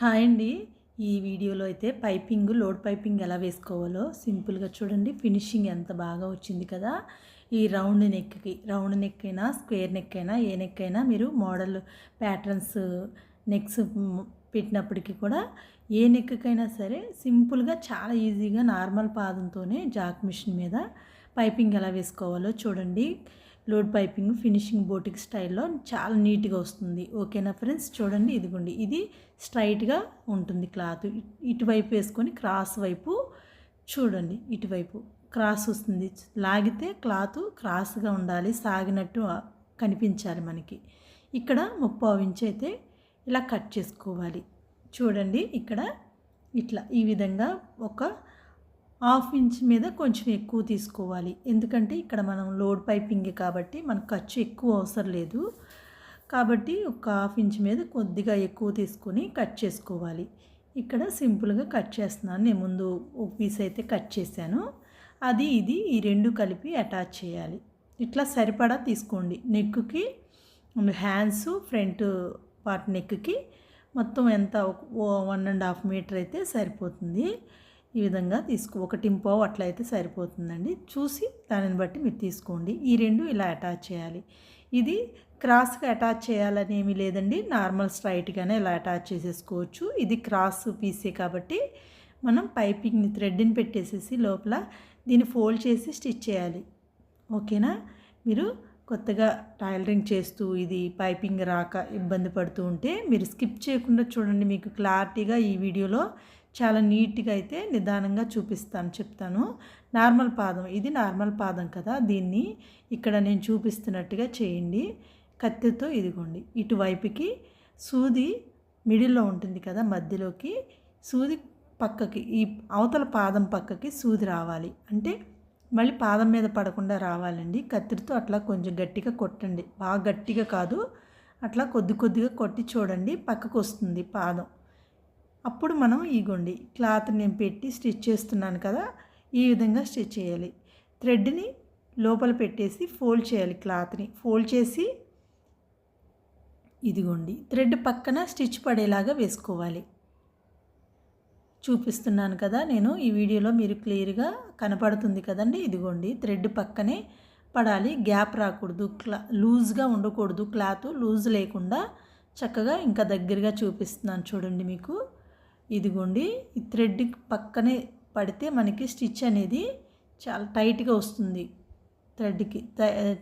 Hi అండి. ఈ వీడియోలో అయితే పైపింగ్ లోడ్ పైపింగ్ ఎలా వేసుకోవాలో సింపుల్గా చూడండి. ఫినిషింగ్ ఎంత బాగా వచ్చింది కదా. ఈ రౌండ్ నెక్కి రౌండ్ నెక్ అయినా స్క్వేర్ నెక్ అయినా ఏ నెక్ అయినా మీరు మోడల్ ప్యాటర్న్స్ నెక్స్ పెట్టినప్పటికీ కూడా ఏ నెక్కైనా సరే సింపుల్గా చాలా ఈజీగా నార్మల్ పాదంతోనే జాక్ మిషన్ మీద పైపింగ్ ఎలా వేసుకోవాలో చూడండి. లోడ్ పైపింగ్ ఫినిషింగ్ బోటిక్ స్టైల్లో చాలా నీట్గా వస్తుంది. ఓకేనా ఫ్రెండ్స్? చూడండి ఇదిగోండి. ఇది స్ట్రైట్గా ఉంటుంది క్లాత్. ఇటువైపు వేసుకొని క్రాస్ వైపు చూడండి. ఇటువైపు క్రాస్ వస్తుంది. లాగితే క్లాత్ క్రాస్గా ఉండాలి సాగినట్టు కనిపించాలి మనకి. ఇక్కడ ముప్పావు ఇంచ్ అయితే ఇలా కట్ చేసుకోవాలి. చూడండి ఇక్కడ ఇట్లా ఈ విధంగా ఒక హాఫ్ ఇంచ్ మీద కొంచెం ఎక్కువ తీసుకోవాలి. ఎందుకంటే ఇక్కడ మనం లోడ్ పైపింగ్ కాబట్టి మనకు ఖర్చు ఎక్కువ అవసరం లేదు. కాబట్టి ఒక హాఫ్ ఇంచ్ మీద కొద్దిగా ఎక్కువ తీసుకొని కట్ చేసుకోవాలి. ఇక్కడ సింపుల్గా కట్ చేస్తున్నాను. నేను ముందు ఒక పీస్ అయితే కట్ చేశాను. అది ఇది ఈ రెండు కలిపి అటాచ్ చేయాలి. ఇట్లా సరిపడా తీసుకోండి. నెక్కి హ్యాండ్స్ ఫ్రంట్ పార్ట్ నెక్కి మొత్తం ఎంత? వన్ అండ్ హాఫ్ మీటర్ అయితే సరిపోతుంది. ఈ విధంగా తీసుకో ఒకటి పావు అట్లా అయితే సరిపోతుందండి. చూసి దానిని బట్టి మీరు తీసుకోండి. ఈ రెండు ఇలా అటాచ్ చేయాలి. ఇది క్రాస్గా అటాచ్ చేయాలని ఏమీ లేదండి. నార్మల్ స్ట్రైట్గానే ఇలా అటాచ్ చేసేసుకోవచ్చు. ఇది క్రాస్ పీసే కాబట్టి మనం పైపింగ్ని థ్రెడ్ని పెట్టేసేసి లోపల దీన్ని ఫోల్డ్ చేసి స్టిచ్ చేయాలి. ఓకేనా? మీరు కొత్తగా టైలరింగ్ చేస్తూ ఇది పైపింగ్ రాక ఇబ్బంది పడుతూ ఉంటే మీరు స్కిప్ చేయకుండా చూడండి. మీకు క్లారిటీగా ఈ వీడియోలో చాలా నీట్గా అయితే నిదానంగా చూపిస్తాను చెప్తాను. నార్మల్ పాదం ఇది నార్మల్ పాదం కదా దీన్ని ఇక్కడ నేను చూపిస్తున్నట్టుగా చేయండి. కత్తితో ఇదిగోండి ఇటువైపుకి సూది మిడిల్లో ఉంటుంది కదా మధ్యలోకి సూది పక్కకి ఈ అవతల పాదం పక్కకి సూది రావాలి. అంటే మళ్ళీ పాదం మీద పడకుండా రావాలండి. కత్తిరితో అట్లా కొంచెం గట్టిగా కొట్టండి. బాగా గట్టిగా కాదు అట్లా కొద్ది కొద్దిగా కొట్టి చూడండి పక్కకు వస్తుంది పాదం. అప్పుడు మనం ఇగోండి క్లాత్ నేను పెట్టి స్టిచ్ చేస్తున్నాను కదా ఈ విధంగా స్టిచ్ చేయాలి. థ్రెడ్ని లోపల పెట్టేసి ఫోల్డ్ చేయాలి క్లాత్ని. ఫోల్డ్ చేసి ఇదిగోండి థ్రెడ్ పక్కన స్టిచ్ పడేలాగా వేసుకోవాలి. చూపిస్తున్నాను కదా నేను ఈ వీడియోలో మీరు క్లియర్గా కనపడుతుంది కదండి. ఇదిగోండి థ్రెడ్ పక్కనే పడాలి. గ్యాప్ రాకూడదు క్లా లూజ్గా ఉండకూడదు క్లాత్ లూజ్ లేకుండా చక్కగా ఇంకా దగ్గరగా చూపిస్తున్నాను చూడండి మీకు. ఇదిగోండి ఈ థ్రెడ్ పక్కనే పడితే మనకి స్టిచ్ అనేది చాలా టైట్గా వస్తుంది. థ్రెడ్కి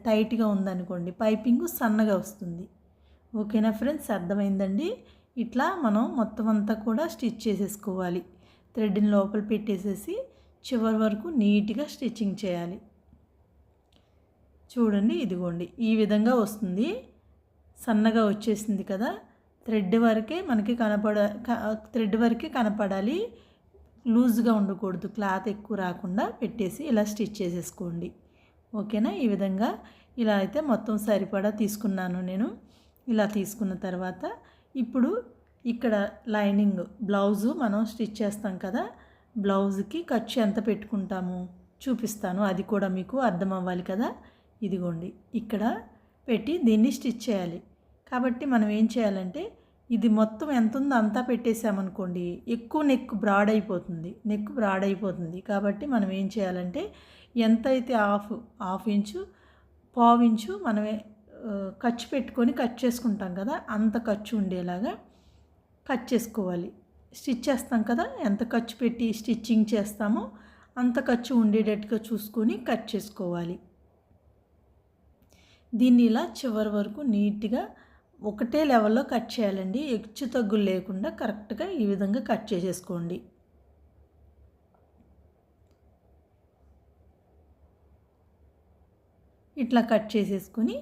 టైట్గా ఉందనుకోండి పైపింగ్ సన్నగా వస్తుంది. ఓకేనా ఫ్రెండ్స్? అర్థమైందండి? ఇట్లా మనం మొత్తం అంతా కూడా స్టిచ్ చేసేసుకోవాలి. థ్రెడ్ని లోపల పెట్టేసేసి చివరి వరకు నీట్గా స్టిచ్చింగ్ చేయాలి. చూడండి ఇదిగోండి ఈ విధంగా వస్తుంది. సన్నగా వచ్చేసింది కదా? థ్రెడ్ వరకే మనకి కనపడ థ్రెడ్ వరకే కనపడాలి. లూజ్గా ఉండకూడదు. క్లాత్ ఎక్కువ రాకుండా పెట్టేసి ఇలా స్టిచ్ చేసేసుకోండి. ఓకేనా? ఈ విధంగా ఇలా అయితే మొత్తం సరిపడా తీసుకున్నాను నేను. ఇలా తీసుకున్న తర్వాత ఇప్పుడు ఇక్కడ లైనింగ్ బ్లౌజు మనం స్టిచ్ చేస్తాం కదా? బ్లౌజ్కి ఖర్చు ఎంత పెట్టుకుంటాము? చూపిస్తాను. అది కూడా మీకు అర్థం అవ్వాలి కదా? ఇదిగోండి. ఇక్కడ పెట్టి దీన్ని స్టిచ్ చేయాలి. కాబట్టి మనం ఏం చేయాలంటే ఇది మొత్తం ఎంత ఉందో అంతా పెట్టేసామనుకోండి ఎక్కువ నెక్ బ్రాడ్ అయిపోతుంది నెక్ బ్రాడ్ అయిపోతుంది. కాబట్టి మనం ఏం చేయాలంటే ఎంత అయితే హాఫ్ హాఫ్ ఇంచు పావు ఇంచు మనమే ఖర్చు పెట్టుకొని కట్ చేసుకుంటాం కదా అంత ఖర్చు ఉండేలాగా కట్ చేసుకోవాలి. స్టిచ్ చేస్తాం కదా ఎంత ఖర్చు పెట్టి స్టిచ్చింగ్ చేస్తామో అంత ఖర్చు ఉండేటట్టుగా చూసుకొని కట్ చేసుకోవాలి. దీన్ని ఇలా చివరి వరకు నీట్గా ఒకటే లెవెల్లో కట్ చేయాలండి. హెచ్చు తగ్గులు లేకుండా కరెక్ట్గా ఈ విధంగా కట్ చేసేసుకోండి. ఇట్లా కట్ చేసేసుకొని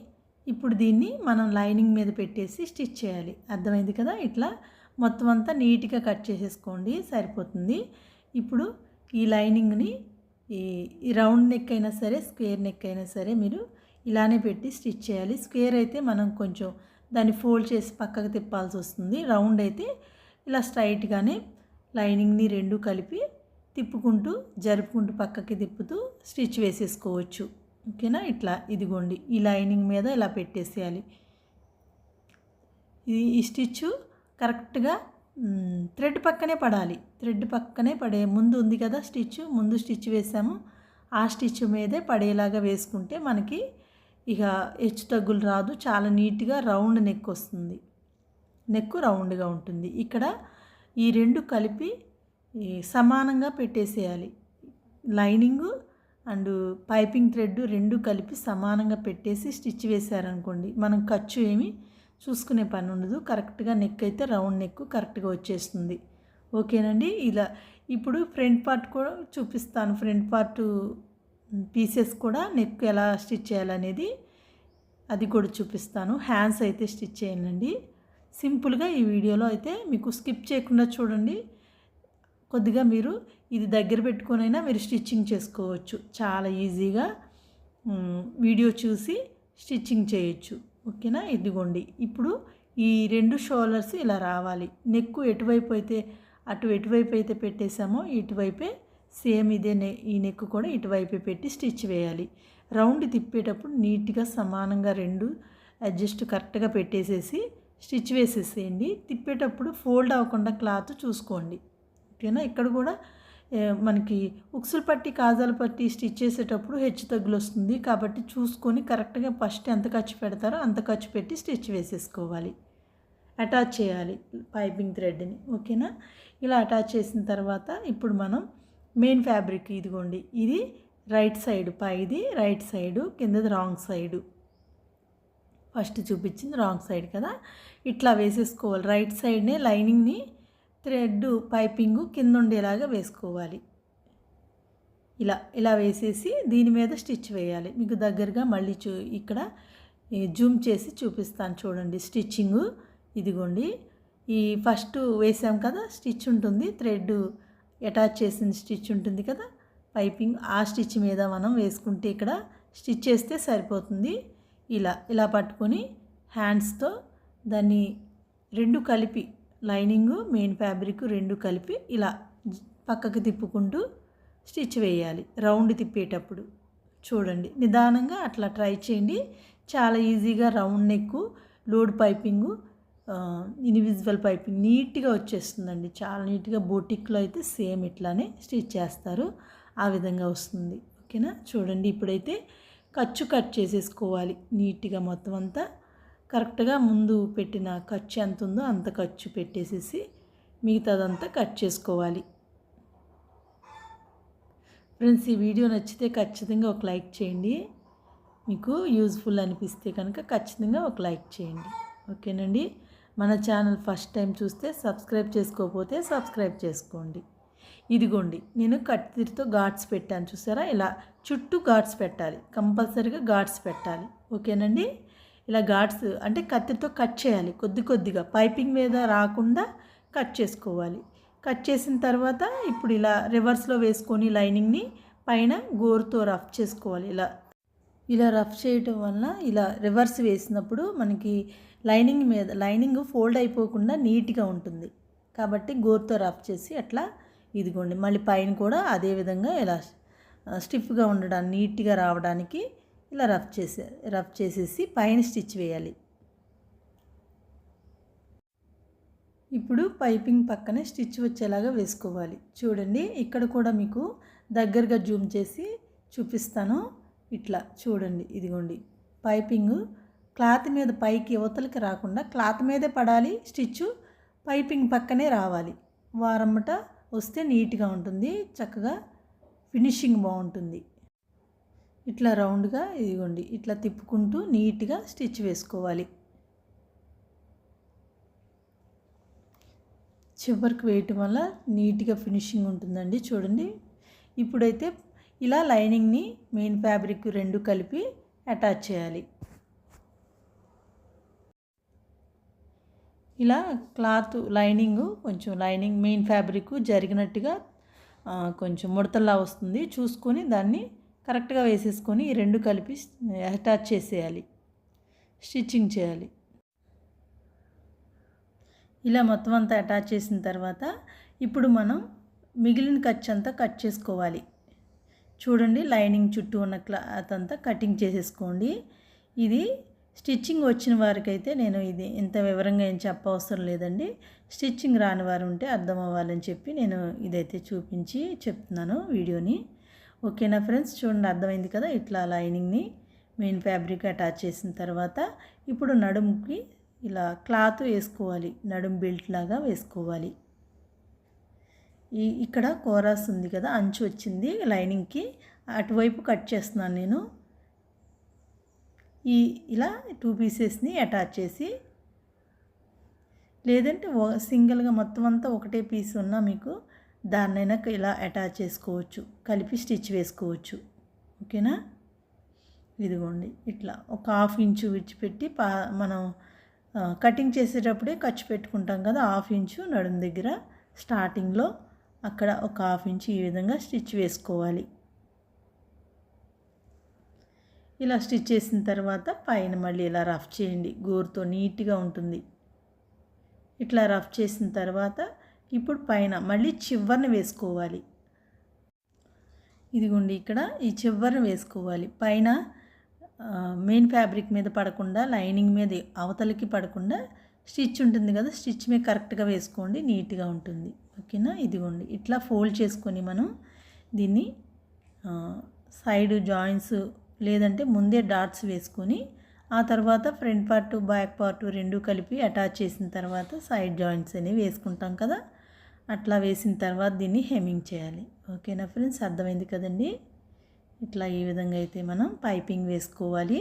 ఇప్పుడు దీన్ని మనం లైనింగ్ మీద పెట్టేసి స్టిచ్ చేయాలి. అర్థమైంది కదా? ఇట్లా మొత్తం అంతా నీట్గా కట్ చేసేసుకోండి. సరిపోతుంది. ఇప్పుడు ఈ లైనింగ్ని ఈ రౌండ్ నెక్ అయినా సరే స్క్వేర్ నెక్ అయినా సరే మీరు ఇలానే పెట్టి స్టిచ్ చేయాలి. స్క్వేర్ అయితే మనం కొంచెం దాన్ని ఫోల్డ్ చేసి పక్కకు తిప్పాల్సి వస్తుంది. రౌండ్ అయితే ఇలా స్ట్రైట్గానే లైనింగ్ని రెండు కలిపి తిప్పుకుంటూ జరుపుకుంటూ పక్కకి తిప్పుతూ స్టిచ్ వేసేసుకోవచ్చు. ఓకేనా? ఇట్లా ఇదిగోండి. ఈ లైనింగ్ మీద ఇలా పెట్టేసేయాలి. ఈ స్టిచ్ కరెక్ట్గా థ్రెడ్ పక్కనే పడాలి. థ్రెడ్ పక్కనే పడే ముందు ఉంది కదా స్టిచ్ ముందు స్టిచ్ వేసాము. ఆ స్టిచ్ మీదే పడేలాగా వేసుకుంటే మనకి ఇక హెచ్చు తగ్గులు రాదు. చాలా నీట్గా రౌండ్ నెక్ వస్తుంది. నెక్ రౌండ్గా ఉంటుంది. ఇక్కడ ఈ రెండు కలిపి సమానంగా పెట్టేసేయాలి. లైనింగు అండ్ పైపింగ్ థ్రెడ్ రెండు కలిపి సమానంగా పెట్టేసి స్టిచ్ వేసారనుకోండి మనం ఖర్చు ఏమి చూసుకునే పని ఉండదు. కరెక్ట్గా నెక్ అయితే రౌండ్ నెక్ కరెక్ట్గా వచ్చేస్తుంది. ఓకేనండి? ఇలా ఇప్పుడు ఫ్రంట్ పార్ట్ కూడా చూపిస్తాను. ఫ్రంట్ పార్ట్ పీసెస్ కూడా నెక్ ఎలా స్టిచ్ చేయాలనేది అది కూడా చూపిస్తాను. హ్యాండ్స్ అయితే స్టిచ్ చేయాలండి సింపుల్గా ఈ వీడియోలో అయితే మీకు స్కిప్ చేయకుండా చూడండి. కొద్దిగా మీరు ఇది దగ్గర పెట్టుకొనైనా మీరు స్టిచ్చింగ్ చేసుకోవచ్చు. చాలా ఈజీగా వీడియో చూసి స్టిచ్చింగ్ చేయొచ్చు. ఓకేనా? ఇదిగోండి. ఇప్పుడు ఈ రెండు షోల్డర్స్ ఇలా రావాలి. నెక్కు ఎటువైపు అయితే అటు ఎటువైపు అయితే పెట్టేశామో ఇటువైపే సేమ్ ఇదే ఈ నెక్ కూడా ఇటువైపే పెట్టి స్టిచ్ వేయాలి. రౌండ్ తిప్పేటప్పుడు నీట్గా సమానంగా రెండు అడ్జస్ట్ కరెక్ట్గా పెట్టేసేసి స్టిచ్ వేసేసేయండి. తిప్పేటప్పుడు ఫోల్డ్ అవ్వకుండా క్లాత్ చూసుకోండి. ఓకేనా? ఇక్కడ కూడా మనకి ఉక్సులు పట్టి కాజాలు పట్టి స్టిచ్ చేసేటప్పుడు హెచ్చు తగ్గులు వస్తుంది. కాబట్టి చూసుకొని కరెక్ట్గా ఫస్ట్ ఎంత ఖర్చు పెడతారో అంత ఖర్చు పెట్టి స్టిచ్ వేసేసుకోవాలి. అటాచ్ చేయాలి పైపింగ్ థ్రెడ్ని. ఓకేనా? ఇలా అటాచ్ చేసిన తర్వాత ఇప్పుడు మనం మెయిన్ ఫ్యాబ్రిక్ ఇదిగోండి. ఇది రైట్ సైడ్ పైది రైట్ సైడు కిందది రాంగ్ సైడు. ఫస్ట్ చూపించింది రాంగ్ సైడ్ కదా. ఇట్లా వేసేసుకోవాలి. రైట్ సైడ్నే లైనింగ్ని థ్రెడ్ పైపింగ్ కింద ఉండేలాగా వేసుకోవాలి. ఇలా ఇలా వేసేసి దీని మీద స్టిచ్ వేయాలి. మీకు దగ్గరగా మళ్ళీ చూ ఇక్కడ జూమ్ చేసి చూపిస్తాను చూడండి. స్టిచ్చింగ్ ఇదిగోండి. ఈ ఫస్ట్ వేసాం కదా స్టిచ్ ఉంటుంది థ్రెడ్ అటాచ్ చేసిన స్టిచ్ ఉంటుంది కదా? పైపింగ్ ఆ స్టిచ్ మీద మనం వేసుకుంటే ఇక్కడ స్టిచ్ చేస్తే సరిపోతుంది. ఇలా ఇలా పట్టుకొని హ్యాండ్స్తో దాన్ని రెండు కలిపి లైనింగ్ మెయిన్ ఫ్యాబ్రిక్ రెండు కలిపి ఇలా పక్కకు తిప్పుకుంటూ స్టిచ్ వేయాలి రౌండ్ తిప్పేటప్పుడు. చూడండి నిదానంగా అట్లా ట్రై చేయండి. చాలా ఈజీగా రౌండ్ నెక్ లోడ్ పైపింగు ఇన్విజిబుల్ పైప్ నీట్గా వచ్చేస్తుందండి. చాలా నీట్గా బోటిక్లో అయితే సేమ్ ఇట్లానే స్టిచ్ చేస్తారు. ఆ విధంగా వస్తుంది. ఓకేనా? చూడండి ఇప్పుడైతే ఖర్చు కట్ చేసేసుకోవాలి నీట్గా మొత్తం అంతా. కరెక్ట్గా ముందు పెట్టిన ఖర్చు ఎంత ఉందో అంత ఖర్చు పెట్టేసేసి మిగతాదంతా కట్ చేసుకోవాలి. ఫ్రెండ్స్ ఈ వీడియో నచ్చితే ఖచ్చితంగా ఒక లైక్ చేయండి. మీకు యూజ్ఫుల్ అనిపిస్తే కనుక ఖచ్చితంగా ఒక లైక్ చేయండి. ఓకేనండి? మన ఛానల్ ఫస్ట్ టైం చూస్తే సబ్స్క్రైబ్ చేసుకోకపోతే సబ్స్క్రైబ్ చేసుకోండి. ఇదిగోండి నేను కత్తిరితో ఘాట్స్ పెట్టాను చూసారా? ఇలా చుట్టూ ఘాట్స్ పెట్టాలి కంపల్సరీగా ఘాట్స్ పెట్టాలి. ఓకేనండి? ఇలా ఘాట్స్ అంటే కత్తిరితో కట్ చేయాలి కొద్ది కొద్దిగా. పైపింగ్ మీద రాకుండా కట్ చేసుకోవాలి. కట్ చేసిన తర్వాత ఇప్పుడు ఇలా రివర్స్లో వేసుకొని లైనింగ్ని పైన గోరుతో రఫ్ చేసుకోవాలి. ఇలా ఇలా రఫ్ చేయటం వల్ల ఇలా రివర్స్ వేసినప్పుడు మనకి లైనింగ్ మీద లైనింగ్ ఫోల్డ్ అయిపోకుండా నీట్గా ఉంటుంది. కాబట్టి గోరుతో రఫ్ చేసి అట్లా ఇదిగోండి. మళ్ళీ పైన కూడా అదే విధంగా ఇలా స్టిఫ్గా ఉండడానికి నీట్గా రావడానికి ఇలా రఫ్ చేసే రఫ్ చేసేసి పైన స్టిచ్ వేయాలి. ఇప్పుడు పైపింగ్ పక్కనే స్టిచ్ వచ్చేలాగా వేసుకోవాలి. చూడండి ఇక్కడ కూడా మీకు దగ్గరగా జూమ్ చేసి చూపిస్తాను. ఇట్లా చూడండి ఇదిగోండి. పైపింగ్ క్లాత్ మీద పైకి యువతలకి రాకుండా క్లాత్ మీదే పడాలి స్టిచ్చు పైపింగ్ పక్కనే రావాలి. వారమ్మట వస్తే నీట్గా ఉంటుంది చక్కగా ఫినిషింగ్ బాగుంటుంది. ఇట్లా రౌండ్గా ఇదిగోండి ఇట్లా తిప్పుకుంటూ నీట్గా స్టిచ్ వేసుకోవాలి. చివరికి వేయటం వల్ల నీట్గా ఫినిషింగ్ ఉంటుందండి చూడండి. ఇప్పుడైతే ఇలా లైనింగ్ని మెయిన్ ఫ్యాబ్రిక్ రెండు కలిపి అటాచ్ చేయాలి. ఇలా క్లాత్ లైనింగ్ కొంచెం లైనింగ్ మెయిన్ ఫ్యాబ్రిక్ జరిగినట్టుగా కొంచెం ముడతల్లా వస్తుంది. చూసుకొని దాన్ని కరెక్ట్గా వేసేసుకొని ఈ రెండు కలిపి అటాచ్ చేసేయాలి. స్టిచ్చింగ్ చేయాలి. ఇలా మొత్తం అంతా అటాచ్ చేసిన తర్వాత ఇప్పుడు మనం మిగిలిన ఖర్చు అంతా కట్ చేసుకోవాలి. చూడండి లైనింగ్ చుట్టూ ఉన్న క్లాత్ అంతా కటింగ్ చేసేసుకోండి. ఇది స్టిచ్చింగ్ వచ్చిన వారికైతే నేను ఇది ఇంత వివరంగా ఏం చెప్పవసరం లేదండి. స్టిచ్చింగ్ రాని వారు ఉంటే అర్థం అవ్వాలని చెప్పి నేను ఇదైతే చూపించి చెప్తున్నాను వీడియోని. ఓకేనా ఫ్రెండ్స్? చూడండి అర్థమైంది కదా ఇట్లా లైనింగ్ని మెయిన్ ఫ్యాబ్రిక్ అటాచ్ చేసిన తర్వాత ఇప్పుడు నడుముకి ఇలా క్లాత్ వేసుకోవాలి నడుము బెల్ట్ లాగా వేసుకోవాలి. ఈ ఇక్కడ కోరాస్ ఉంది కదా అంచు వచ్చింది లైనింగ్కి అటువైపు కట్ చేస్తున్నాను నేను. ఈ ఇలా టూ పీసెస్ని అటాచ్ చేసి. లేదంటే సింగిల్గా మొత్తం అంతా ఒకటే పీస్ ఉన్నా మీకు దాన్నైనా ఇలా అటాచ్ చేసుకోవచ్చు కలిపి స్టిచ్ వేసుకోవచ్చు. ఓకేనా? ఇదిగోండి ఇట్లా ఒక హాఫ్ ఇంచు విడిచిపెట్టి పా మనం కటింగ్ చేసేటప్పుడే ఖర్చు పెట్టుకుంటాం కదా హాఫ్ ఇంచు నడుము దగ్గర స్టార్టింగ్లో. అక్కడ ఒక హాఫ్ ఇంచ్ ఈ విధంగా స్టిచ్ వేసుకోవాలి. ఇలా స్టిచ్ చేసిన తర్వాత పైన మళ్ళీ ఇలా రఫ్ చేయండి. గోరుతో నీట్గా ఉంటుంది. ఇట్లా రఫ్ చేసిన తర్వాత ఇప్పుడు పైన మళ్ళీ చివరిని వేసుకోవాలి. ఇదిగోండి ఇక్కడ ఈ చివరిని వేసుకోవాలి. పైన మెయిన్ ఫ్యాబ్రిక్ మీద పడకుండా లైనింగ్ మీద అవతలకి పడకుండా స్టిచ్ ఉంటుంది కదా స్టిచ్ మీద కరెక్ట్గా వేసుకోండి నీట్గా ఉంటుంది. ఓకేనా ఇదిగోండి ఇట్లా ఫోల్డ్ చేసుకొని మనం దీన్ని సైడ్ జాయింట్స్ లేదంటే ముందే డాట్స్ వేసుకొని ఆ తర్వాత ఫ్రంట్ పార్ట్ బ్యాక్ పార్ట్ రెండు కలిపి అటాచ్ చేసిన తర్వాత సైడ్ జాయింట్స్ అనేవి వేసుకుంటాం కదా అట్లా వేసిన తర్వాత దీన్ని హెమ్మింగ్ చేయాలి. ఓకేనా ఫ్రెండ్స్? అర్థమైంది కదండి? ఇట్లా ఈ విధంగా అయితే మనం పైపింగ్ వేసుకోవాలి.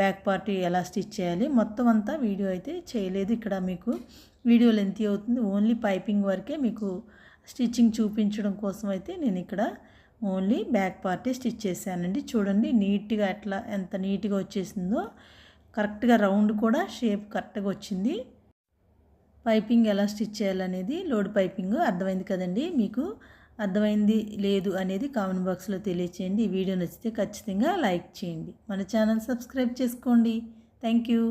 బ్యాక్ పార్ట్ ఎలా స్టిచ్ చేయాలి మొత్తం అంతా వీడియో అయితే చేయలేదు ఇక్కడ మీకు. వీడియో లెంత్ అవుతుంది. ఓన్లీ పైపింగ్ వరకే మీకు స్టిచ్చింగ్ చూపించడం కోసం అయితే నేను ఇక్కడ ఓన్లీ బ్యాక్ పార్టే స్టిచ్ చేశానండి. చూడండి నీట్గా ఎట్లా ఎంత నీట్గా వచ్చేసిందో. కరెక్ట్గా రౌండ్ కూడా షేప్ కరెక్ట్గా వచ్చింది. పైపింగ్ ఎలా స్టిచ్ చేయాలనేది లోడ్ పైపింగ్ అర్థమైంది కదండి. మీకు అర్థమైంది లేదు అనేది కామెంట్ బాక్స్లో తెలియచేయండి. ఈ వీడియో నచ్చితే ఖచ్చితంగా లైక్ చేయండి. మన ఛానల్ సబ్స్క్రైబ్ చేసుకోండి. Thank you.